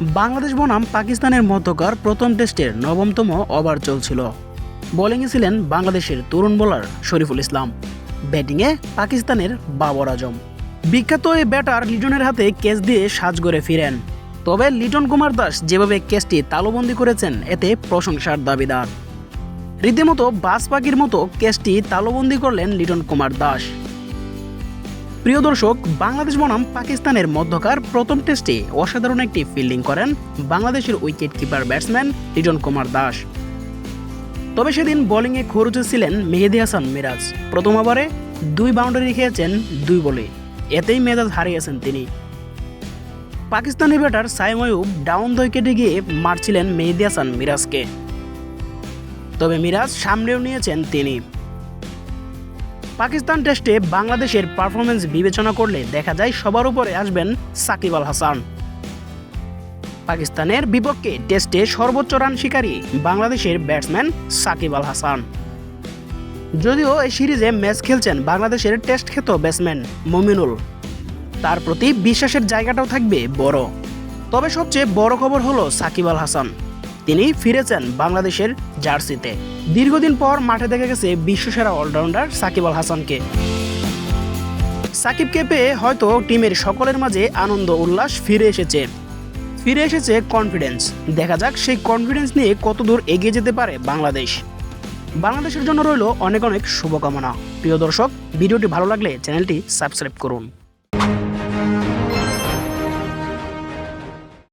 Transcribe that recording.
বাংলাদেশ বনাম পাকিস্তানের মধ্যকার প্রথম টেস্টের নবমতম ওভার চলছিল। বোলিংয়ে ছিলেন বাংলাদেশের তরুণ বোলার শরীফুল ইসলাম। ব্যাটিংয়ে পাকিস্তানের বাবর আজম। বিখ্যাত এই ব্যাটার লিটনের হাতে ক্যাচ দিয়ে সাজগড়ে ফিরেন। তবে লিটন কুমার দাস যেভাবে ক্যাচটি তালুবন্দি করেছেন, এতে প্রশংসার দাবিদার। রীতিমতো বাস পাখির মতো ক্যাচটি তালুবন্দি করলেন লিটন কুমার দাস। প্রিয় দর্শক, বাংলাদেশ বনাম পাকিস্তানের মধ্যকার প্রথম টেস্টে অসাধারণ একটি ফিল্ডিং করেন বাংলাদেশের wicket keeper batsman Liton Kumar Das. তবে সেদিন বোলিংয়ে খরচে ছিলেন মেহেদি হাসান মিরাজ। প্রথম ওভারে দুই বাউন্ডারি খেয়েছেন দুই বলে। এতেই মেজাজ হারিয়েছেন তিনি। Pakistani batter Saim Ayub down the উইকেটে গিয়ে মারছিলেন মেহেদি হাসান মিরাজকে। তবে মিরাজ সামনেও নিয়েছেন তিনি। পাকিস্তান টেস্টে বাংলাদেশের পারফরমেন্স বিবেচনা করলে দেখা যায় সবার উপরে আসবেন সাকিব আল হাসান। পাকিস্তানের বিপক্ষে টেস্টে সর্বোচ্চ রান শিকারী বাংলাদেশের ব্যাটসম্যান সাকিব আল হাসান। যদিও এই সিরিজে ম্যাচ খেলছেন বাংলাদেশের টেস্ট খ্যাত ব্যাটসম্যান মমিনুল। তার প্রতি বিশ্বাসের জায়গাটাও থাকবে বড়। তবে সবচেয়ে বড় খবর হলো সাকিব আল হাসান। তিনি ফিরেছেন বাংলাদেশের জার্সিতে। দীর্ঘদিন পর মাঠে দেখা গেছে বিশ্বসেরা অলরাউন্ডার সাকিব আল হাসানকে। সাকিবকে পেয়ে হয়তো টিমের সকলের মাঝে আনন্দ উল্লাস ফিরে এসেছে। ফিরে এসেছে কনফিডেন্স দেখা যাক সেই কনফিডেন্স নিয়ে কতদূর এগিয়ে যেতে পারে বাংলাদেশ। বাংলাদেশের জন্য রইল অনেক অনেক শুভকামনা। প্রিয় দর্শক, ভিডিওটি ভালো লাগলে চ্যানেলটি সাবস্ক্রাইব করুন।